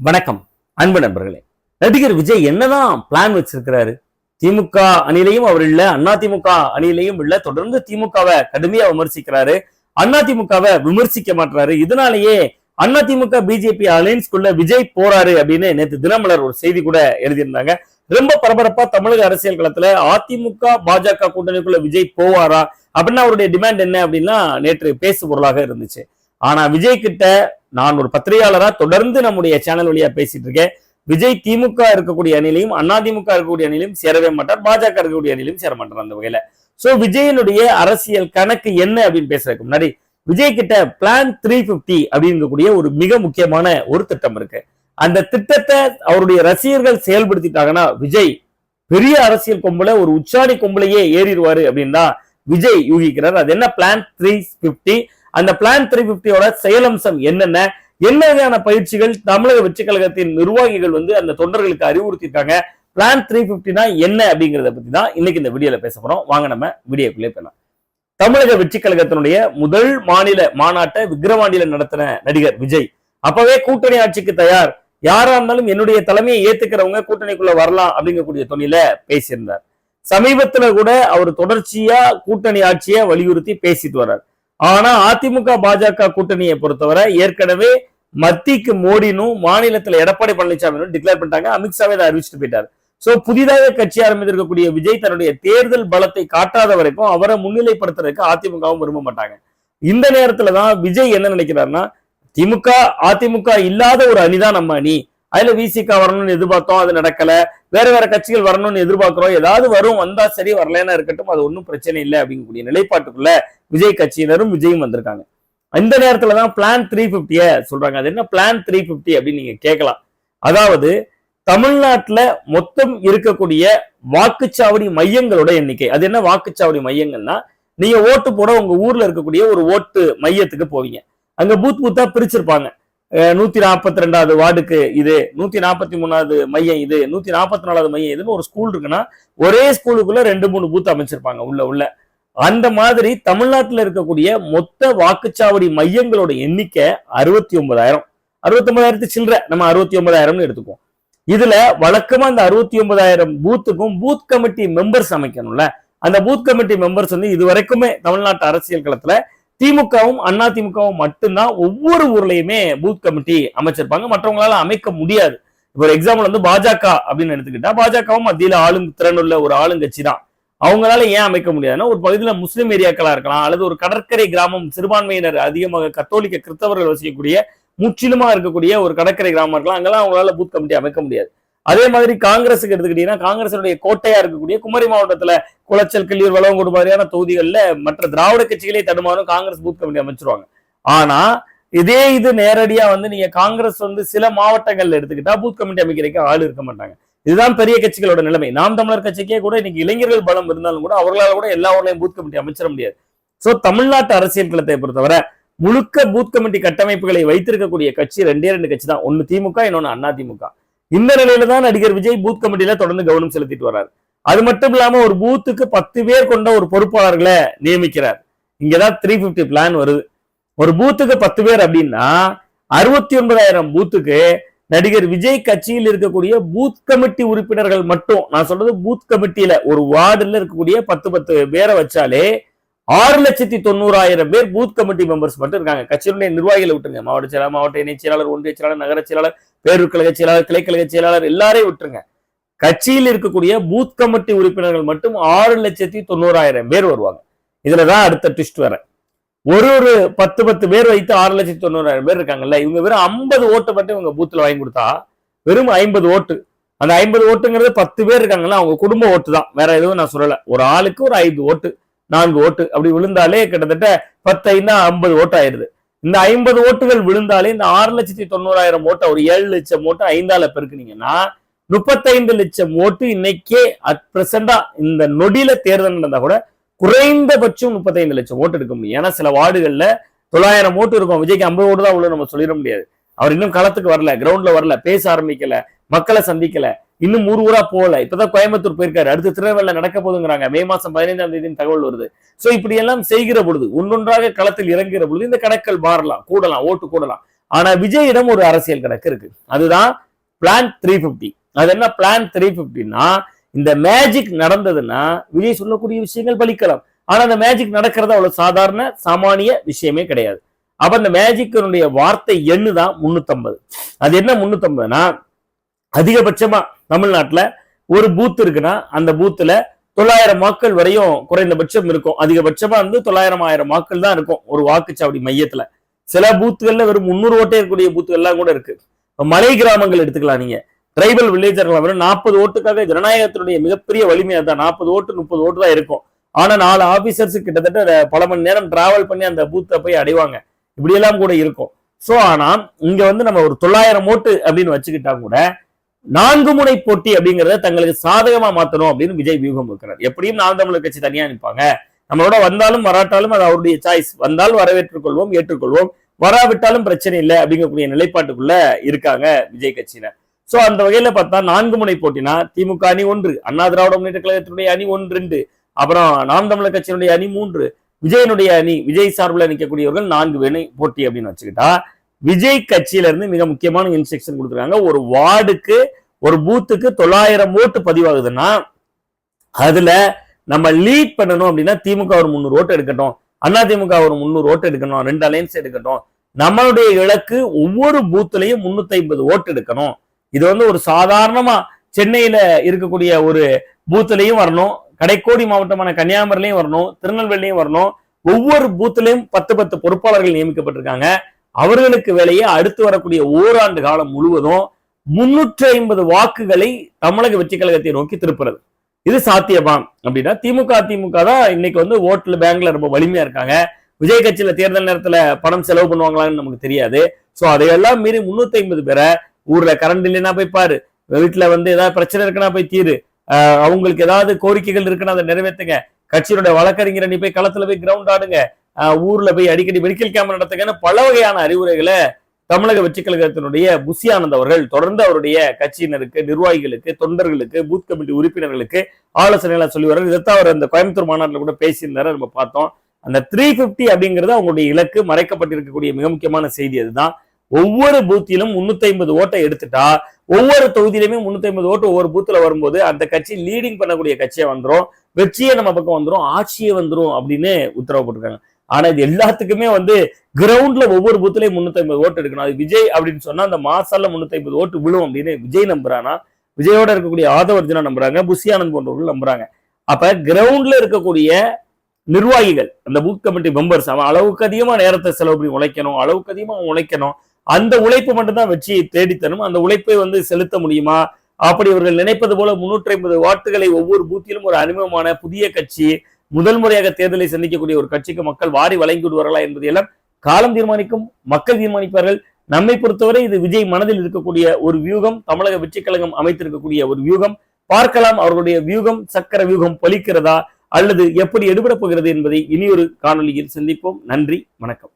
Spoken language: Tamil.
வணக்கம் அன்பு நண்பர்களே. நடிகர் விஜய் என்னதான் பிளான் வச்சிருக்கிறாரு? திமுக அணியிலையும் அவர் இல்ல அண்ணா திமுக அணியிலையும் இல்ல தொடர்ந்து திமுகவை கடுமையா விமர்சிக்கிறாரு. அண்ணா திமுகவை விமர்சிக்க மாட்டாரு இதனாலேயே அண்ணா திமுக பிஜேபி அலைன்ஸ்குள்ள விஜய் போறாரு அப்படின்னு நேற்று தினமலர் ஒரு செய்தி கூட எழுதியிருந்தாங்க. ரொம்ப பரபரப்பா தமிழக அரசியல் களத்துல அதிமுக பாஜக கூட்டணிக்குள்ள விஜய் போவாரா? அப்படின்னா அவருடைய டிமாண்ட் என்ன அப்படின்னா நேற்று பேசு பொருளாக இருந்துச்சு. ஆனா விஜய் கிட்ட நான் ஒரு பத்திரிகையாளரா தொடர்ந்து நம்முடைய சேனல் வழியா பேசிட்டு இருக்கேன். விஜய் திமுக இருக்கக்கூடிய அணிலையும் அதிமுக இருக்கக்கூடிய அணிலையும் சேரவே மாட்டார். பாஜக இருக்கக்கூடிய அணிலையும் சேர மாட்டார் அந்த வகையில. சோ விஜயனுடைய அரசியல் கணக்கு என்ன அப்படின்னு பேசுறதுக்கு முன்னாடி விஜய் கிட்ட பிளான் த்ரீ பிப்டி அப்படிங்கக்கூடிய ஒரு மிக முக்கியமான ஒரு திட்டம் இருக்கு. அந்த திட்டத்தை அவருடைய ரசிகர்கள் செயல்படுத்திட்டாங்கன்னா விஜய் பெரிய அரசியல் கொம்புல ஒரு உச்சாணி கொம்புலையே ஏறிடுவாரு அப்படின்னு தான் விஜய் யூகிக்கிறார். அது என்ன? பிளான் த்ரீ பிப்டி அந்த பிளான் த்ரீ பிப்டியோட செயலம்சம் என்னென்ன? என்ன வகையான பயிற்சிகள் தமிழக வெற்றி கழகத்தின் நிர்வாகிகள் வந்து அந்த தொண்டர்களுக்கு அறிவுறுத்திருக்காங்க பிளான் த்ரீ பிப்டினா என்ன அப்படிங்கறத பத்தி தான் இன்னைக்கு இந்த வீடியோல பேச போறோம். வாங்க நம்ம வீடியோக்குள்ளே போகலாம் தமிழக வெற்றி கழகத்தினுடைய முதல் மாநில மாநாட்டை விக்கிரவாண்டியில நடத்தின நடிகர் விஜய். அப்பவே கூட்டணி ஆட்சிக்கு தயார். யாரா இருந்தாலும் என்னுடைய தலைமையை ஏத்துக்கிறவங்க கூட்டணிக்குள்ள வரலாம் அப்படிங்கக்கூடிய தொழில பேசியிருந்தார். சமீபத்துல கூட அவர் தொடர்ச்சியா கூட்டணி ஆட்சியை வலியுறுத்தி பேசிட்டு வர்றார். ஆனா அதிமுக பாஜக கூட்டணியை பொறுத்தவரை ஏற்கனவே மத்திக்கு மோடினும் மாநிலத்தில் எடப்பாடி பழனிசாமியும் டிக்ளேர் பண்ணிட்டாங்க. அமித்ஷாவே அதை அறிவிச்சுட்டு போயிட்டார். சோ புதிதாக கட்சி ஆரம்பித்திருக்கக்கூடிய விஜய் தன்னுடைய தேர்தல் பலத்தை காட்டாத வரைக்கும் அவரை முன்னிலைப்படுத்துறதுக்கு அதிமுகவும் விரும்ப மாட்டாங்க. இந்த நேரத்துலதான் விஜய் என்ன நினைக்கிறாருன்னா திமுக அதிமுக இல்லாத ஒரு அணிதான் நம்ம அணி. அதுல விசிகா வரணும்னு எதிர்பார்த்தோம் அது நடக்கல. வேற வேற கட்சிகள் வரணும்னு எதிர்பார்க்கிறோம். ஏதாவது வரும் வந்தா சரி வரலன்னா இருக்கட்டும் அது ஒன்றும் பிரச்சனை இல்லை அப்படிங்கக்கூடிய நிலைப்பாட்டுக்குள்ள விஜய் கட்சியினரும் விஜயும் வந்திருக்காங்க. இந்த நேரத்துல தான் பிளான் த்ரீ பிப்டிய சொல்றாங்க. அது என்ன பிளான் த்ரீ பிப்டி அப்படின்னு நீங்க கேட்கலாம். அதாவது தமிழ்நாட்டில் மொத்தம் இருக்கக்கூடிய வாக்குச்சாவடி மையங்களோட எண்ணிக்கை. அது என்ன வாக்குச்சாவடி மையங்கள்னா நீங்க ஓட்டு போட உங்க ஊர்ல இருக்கக்கூடிய ஒரு ஓட்டு மையத்துக்கு போவீங்க. அங்க பூத் பூத்தா பிரிச்சிருப்பாங்க. நூத்தி நாற்பத்தி ரெண்டாவது வார்டுக்கு இது நூத்தி நாற்பத்தி மூணாவது மையம் இது நூத்தி நாற்பத்தி நாலாவது மையம் இதுன்னு ஒரு ஸ்கூல் இருக்குன்னா ஒரே ஸ்கூலுக்குள்ள ரெண்டு மூணு பூத் அமைச்சிருப்பாங்க உள்ள உள்ள. அந்த மாதிரி தமிழ்நாட்டில் இருக்கக்கூடிய மொத்த வாக்குச்சாவடி மையங்களோட எண்ணிக்கை அறுபத்தி ஒன்பதாயிரம் அறுபத்தி ஒன்பதாயிரத்து சில்லற நம்ம அறுபத்தி ஒன்பதாயிரம்னு எடுத்துக்குவோம். இதுல வழக்கமா அந்த அறுபத்தி ஒன்பதாயிரம் பூத்துக்கும் பூத் கமிட்டி மெம்பர்ஸ் அமைக்கணும்ல. அந்த பூத் கமிட்டி மெம்பர்ஸ் வந்து இது வரைக்குமே தமிழ்நாட்டு அரசியல் களத்துல திமுகவும் அண்ணா திமுகவும் மட்டும்தான் ஒவ்வொரு ஊர்லயுமே பூத் கமிட்டி அமைச்சிருப்பாங்க. மற்றவங்களால அமைக்க முடியாது. ஒரு எக்ஸாம்பிள் வந்து பாஜக அப்படின்னு எடுத்துக்கிட்டா பாஜகவும் மத்தியில ஆளும் திறனுள்ள ஒரு ஆளுங்கட்சி தான் அவங்களால ஏன் அமைக்க முடியாதுன்னா ஒரு பகுதியில முஸ்லிம் ஏரியாக்களா இருக்கலாம் அல்லது ஒரு கடற்கரை கிராமம் சிறுபான்மையினர் அதிகமாக கத்தோலிக்க கிறிஸ்தவர்கள் வசிக்கக்கூடிய முற்றிலுமா இருக்கக்கூடிய ஒரு கடற்கரை கிராமம் இருக்கலாம் அங்கெல்லாம் அவங்களால பூத் கமிட்டி அமைக்க முடியாது. அதே மாதிரி காங்கிரஸுக்கு எடுத்துக்கிட்டீங்கன்னா காங்கிரஸுடைய கோட்டையா இருக்கக்கூடிய குமரி மாவட்டத்துல குளச்சல் கிள்ளியூர் வளவங்கோடு மாதிரியான தொகுதிகளில் மற்ற திராவிட கட்சிகளே தடுமாறும் காங்கிரஸ் பூத் கமிட்டி அமைச்சிருவாங்க. ஆனா இதே இது நேரடியா வந்து நீங்க காங்கிரஸ் வந்து சில மாவட்டங்கள்ல எடுத்துக்கிட்டா பூத் கமிட்டி அமைக்கிறதுக்கு ஆள் இருக்க மாட்டாங்க. இதுதான் பெரிய கட்சிகளோட நிலைமை. நாம் தமிழர் கட்சிக்கே கூட இன்னைக்கு இளைஞர்கள் பலம் இருந்தாலும் கூட அவர்களால கூட எல்லா ஊர்லையும் பூத் கமிட்டி அமைச்சிட முடியாது. சோ தமிழ்நாட்டு அரசியல் களத்தை பொறுத்தவரை முழுக்க பூத் கமிட்டி கட்டமைப்புகளை வைத்திருக்கக்கூடிய கட்சி ரெண்டே ரெண்டு கட்சி தான். ஒன்னு திமுக இன்னொன்னு அண்ணா திமுக. இந்த நிலையில தான் நடிகர் விஜய் பூத் கமிட்டியில தொடர்ந்து கவனம் செலுத்திட்டு வர்றாரு. அது மட்டும் இல்லாம ஒரு பூத்துக்கு பத்து பேர் கொண்ட ஒரு பொறுப்பாளர்களை நியமிக்கிறார். இங்கதான் த்ரீ பிப்டி பிளான் வருது. ஒரு பூத்துக்கு பத்து பேர் அப்படின்னா அறுபத்தி ஒன்பதாயிரம் பூத்துக்கு நடிகர் விஜய் கட்சியில் இருக்கக்கூடிய பூத் கமிட்டி உறுப்பினர்கள் மட்டும் நான் சொல்றது பூத் கமிட்டியில ஒரு வார்டுல இருக்கக்கூடிய பத்து பத்து பேரை வச்சாலே ஆறு லட்சத்தி தொண்ணூறாயிரம் பேர் பூத் கமிட்டி மெம்பர்ஸ் மட்டும் இருக்காங்க. கட்சியினுடைய நிர்வாகிகளை விட்டுருங்க. மாவட்ட செயலாளர் மாவட்ட இணைச் செயலாளர் ஒன்றிய செயலாளர் நகர செயலாளர் பேரூர் கழக செயலாளர் கிளைக்கழக செயலாளர் எல்லாரையும் விட்டுருங்க. கட்சியில் இருக்கக்கூடிய பூத் கமிட்டி உறுப்பினர்கள் மட்டும் ஆறு லட்சத்தி தொண்ணூறாயிரம் பேர் வருவாங்க. இதுலதான் அடுத்த ட்விஸ்ட் வர ஒரு ஒரு பத்து பத்து பேர் வைத்து ஆறு லட்சத்தி தொண்ணூறாயிரம் பேர் இருக்காங்கல்ல. இவங்க வெறும் ஐம்பது ஓட்டு மட்டும் இவங்க பூத்துல வாங்கி கொடுத்தா வெறும் ஐம்பது ஓட்டு. அந்த ஐம்பது ஓட்டுங்கிறது பத்து பேர் இருக்காங்கல்ல அவங்க குடும்ப ஓட்டு தான். வேற எதுவும் நான் சொல்லல. ஒரு ஆளுக்கு ஒரு ஐந்து ஓட்டு. நான்கு ஓட்டு. அப்படி விழுந்தாலே கிட்டத்தட்ட பத்து ஐந்தா ஐம்பது ஓட்டாயிருது. இந்த ஐம்பது ஓட்டுகள் விழுந்தாலே இந்த ஆறு லட்சத்தி தொண்ணூறாயிரம் ஓட்டை ஒரு ஏழு லட்சம் ஓட்டு ஐந்தால பெருக்குனீங்கன்னா முப்பத்தைந்து லட்சம் ஓட்டு இன்னைக்கே அட் பிரசண்டா இந்த நொடியில தேர்தல் நடந்தா கூட குறைந்தபட்சம் முப்பத்தைந்து லட்சம் ஓட்டு எடுக்க முடியும். ஏன்னா சில வார்டுகள்ல தொள்ளாயிரம் ஓட்டு இருக்கும். விஜய்க்கு ஐம்பது ஓட்டு தான் உள்ள நம்ம சொல்லிட முடியாது. அவர் இன்னும் களத்துக்கு வரல கிரவுண்ட்ல வரல பேச ஆரம்பிக்கல மக்களை சந்திக்கல. இன்னும் ஊர் ஊரா போகல. இப்பதான் கோயம்புத்தூர் போயிருக்காரு. அடுத்த திருநெல்வேலியில நடக்க போதுங்கிறாங்க மே மாசம் பதினைந்தாம் தேதி தகவல் வருது. சோ இப்படி எல்லாம் செய்கிற பொழுது ஒன்றொன்றாக களத்தில் இறங்குகிற பொழுது இந்த கணக்கள் மாறலாம் கூடலாம் ஓட்டு கூடலாம். ஆனா விஜயிடம் ஒரு அரசியல் கணக்கு இருக்கு. அதுதான் பிளான் த்ரீ பிப்டி அது என்ன பிளான் த்ரீ பிப்டின்னா இந்த மேஜிக் நடந்ததுன்னா விஜய் சொல்லக்கூடிய விஷயங்கள் பலிக்கலாம். ஆனா அந்த மேஜிக் நடக்கிறது அவ்வளவு சாதாரண சாமானிய விஷயமே கிடையாது. அப்ப அந்த மேஜிக்கனுடைய வார்த்தை எண்ணு தான் முன்னூத்தம்பது. அது என்ன முன்னூத்தம்பதுனா அதிகபட்சமா தமிழ்நாட்டில் ஒரு பூத் இருக்குன்னா அந்த பூத்துல தொள்ளாயிரம் வாக்கள் வரையும் குறைந்தபட்சம் இருக்கும். அதிகபட்சமா வந்து தொள்ளாயிரம் ஆயிரம் வாக்கள் தான் இருக்கும் ஒரு வாக்குச்சாவடி மையத்துல. சில பூத்துகள்ல வெறும் முன்னூறு ஓட்டே இருக்கக்கூடிய பூத்துகள்லாம் கூட இருக்கு. மலை கிராமங்கள் எடுத்துக்கலாம் நீங்க. ட்ரைபல் வில்லேஜர்கள் வெறும் நாற்பது ஓட்டுக்காக ஜனநாயகத்தினுடைய மிகப்பெரிய வலிமையாக தான் நாற்பது ஓட்டு முப்பது ஓட்டு தான் இருக்கும். ஆனா நாலு ஆபீசர்ஸ் கிட்டத்தட்ட பல மணி நேரம் டிராவல் பண்ணி அந்த பூத்தை போய் அடைவாங்க. இப்படியெல்லாம் கூட இருக்கும். சோ ஆனா இங்க வந்து நம்ம ஒரு தொள்ளாயிரம் ஓட்டு அப்படின்னு வச்சுக்கிட்டா கூட நான்கு முனை போட்டி அப்படிங்கறத தங்களுக்கு சாதகமா மாத்தணும் அப்படின்னு விஜய் வியூகம் இருக்கிறார் எப்படியும் நாம் தமிழர் கட்சி தனியா நிற்பாங்க. நம்மளோட வந்தாலும் வராட்டாலும் அது அவருடைய சாய்ஸ் வந்தால் வரவேற்றுக் கொள்வோம் ஏற்றுக்கொள்வோம். வராவிட்டாலும் பிரச்சனை இல்லை அப்படிங்கக்கூடிய நிலைப்பாட்டுக்குள்ள இருக்காங்க விஜய் கட்சியின சோ அந்த வகையில பார்த்தா நான்கு முனை போட்டினா திமுக அணி ஒன்று அண்ணா திராவிட முன்னேற்ற கழகத்தினுடைய அணி ஒன்று ரெண்டு அப்புறம் நாம் தமிழர் கட்சியினுடைய அணி மூன்று விஜயனுடைய அணி விஜய் சார்பில் நிற்கக்கூடியவர்கள் நான்கு வேணை போட்டி அப்படின்னு வச்சுக்கிட்டா விஜய் கட்சியில இருந்து மிக முக்கியமான இன்ஸ்ட்ரக்ஷன் கொடுத்துருக்காங்க. ஒரு வார்டுக்கு ஒரு பூத்துக்கு தொள்ளாயிரம் ஓட்டு பதிவாகுதுன்னா அதுல நம்ம லீட் பண்ணணும் அப்படின்னா திமுக ஒரு முந்நூறு ஓட்டு எடுக்கட்டும். அண்ணா திமுக ஒரு முந்நூறு ஓட்டு எடுக்கணும். ரெண்டு அலையன்ஸ் எடுக்கட்டும். நம்மளுடைய இலக்கு ஒவ்வொரு பூத்துலையும் முன்னூத்தி ஐம்பது ஓட்டு எடுக்கணும். இது வந்து ஒரு சாதாரணமா சென்னையில இருக்கக்கூடிய ஒரு பூத்துலையும் வரணும். கடைக்கோடி மாவட்டமான கன்னியாகுமரிலையும் வரணும். திருநெல்வேலியும் வரணும். ஒவ்வொரு பூத்துலையும் பத்து பத்து பொறுப்பாளர்கள் நியமிக்கப்பட்டிருக்காங்க. அவர்களுக்கு வேலையை அடுத்து வரக்கூடிய ஓராண்டு காலம் முழுவதும் முன்னூற்றி ஐம்பது வாக்குகளை தமிழக வெற்றி கழகத்தை நோக்கி திருப்புறது. இது சாத்தியமா அப்படின்னா திமுக திமுக தான் இன்னைக்கு வந்து ஓட்டுல பேங்க்ல ரொம்ப வலிமையா இருக்காங்க. விஜய் கட்சியில தேர்தல் நேரத்துல பணம் செலவு பண்ணுவாங்களான்னு நமக்கு தெரியாது. சோ அதையெல்லாம் மீறி முன்னூத்தி ஐம்பது பேரை ஊர்ல கரண்ட் இல்லைன்னா போய் பாரு. வீட்டுல வந்து ஏதாவது பிரச்சனை இருக்குன்னா போய் தீரு. ஆஹ் அவங்களுக்கு ஏதாவது கோரிக்கைகள் இருக்குன்னா அதை நிறைவேற்றுங்க கட்சியினுடைய வழக்கறிஞர் நீ போய் களத்துல போய் கிரவுண்ட் ஆடுங்க. ஊர்ல போய் அடிக்கடி மெடிக்கல் கேம்ப் நடத்துக்கன்னு பல வகையான அறிவுரைகளை தமிழக வெற்றி கழகத்தினுடைய புசியானந்த் அவர்கள் தொடர்ந்து அவருடைய கட்சியினருக்கு நிர்வாகிகளுக்கு தொண்டர்களுக்கு பூத் கமிட்டி உறுப்பினர்களுக்கு ஆலோசனைகளை சொல்லி வர்றாரு. இதைத்தான் அவர் அந்த கோயம்புத்தூர் மாநாட்டில் கூட பேசியிருந்தாரு. நம்ம பார்த்தோம். அந்த த்ரீ பிப்டி அப்படிங்கிறது அவங்களுடைய இலக்கு மறைக்கப்பட்டிருக்கக்கூடிய மிக முக்கியமான செய்தி அதுதான். ஒவ்வொரு பூத்திலும் முன்னூத்தி ஐம்பது ஓட்டை எடுத்துட்டா ஒவ்வொரு தொகுதியிலுமே முன்னூத்தி ஐம்பது ஓட்டு ஒவ்வொரு பூத்துல வரும்போது அந்த கட்சி லீடிங் பண்ணக்கூடிய கட்சியை வந்துடும் வெற்றியே நம்ம பக்கம் வந்துடும் ஆட்சியே வந்துடும் அப்படின்னு உத்தரவு போட்டிருக்காங்க. ஆனா இது எல்லாத்துக்குமே வந்து கிரவுண்ட்ல ஒவ்வொரு பூத்துலயும் முன்னூத்தி ஐம்பது ஓட்டு எடுக்கணும். அது விஜய் அப்படின்னு சொன்னா அந்த மாசால முன்னூத்தி ஐம்பது ஓட்டு விழும் அப்படின்னு விஜய் நம்புறானா? விஜயோட இருக்கக்கூடிய ஆதவர்ஜனா நம்புறாங்க. புஷியானந்த் போன்றவர்கள் நம்புறாங்க. அப்ப கிரவுண்ட்ல இருக்கக்கூடிய நிர்வாகிகள் அந்த பூத் கமிட்டி மெம்பர்ஸ் அவன் அளவுக்கு அதிகமா நேரத்தை செலவு பண்ணி உழைக்கணும் அளவுக்கு அதிகமா உழைக்கணும். அந்த உழைப்பு மட்டும்தான் வெற்றியை தேடித்தரும். அந்த உழைப்பை வந்து செலுத்த முடியுமா? அப்படி இவர்கள் நினைப்பது போல முன்னூற்றி ஐம்பது வாட்டுகளை ஒவ்வொரு பூத்திலும் ஒரு அறிமுகமான புதிய கட்சி முதல் முறையாக தேர்தலை சந்திக்கக்கூடிய ஒரு கட்சிக்கு மக்கள் வாரி வழங்கி விடுவார்களா என்பதையெல்லாம் காலம் தீர்மானிக்கும் மக்கள் தீர்மானிப்பார்கள். நம்மை பொறுத்தவரை இது விஜய் மனதில் இருக்கக்கூடிய ஒரு வியூகம் தமிழக வெற்றி கழகம் அமைத்திருக்கக்கூடிய ஒரு வியூகம். பார்க்கலாம் அவர்களுடைய வியூகம் சக்கர வியூகம் பலிக்கிறதா அல்லது எப்படி எடுபடப் போகிறது என்பதை ஒரு காணொலியில் சந்திப்போம். நன்றி வணக்கம்.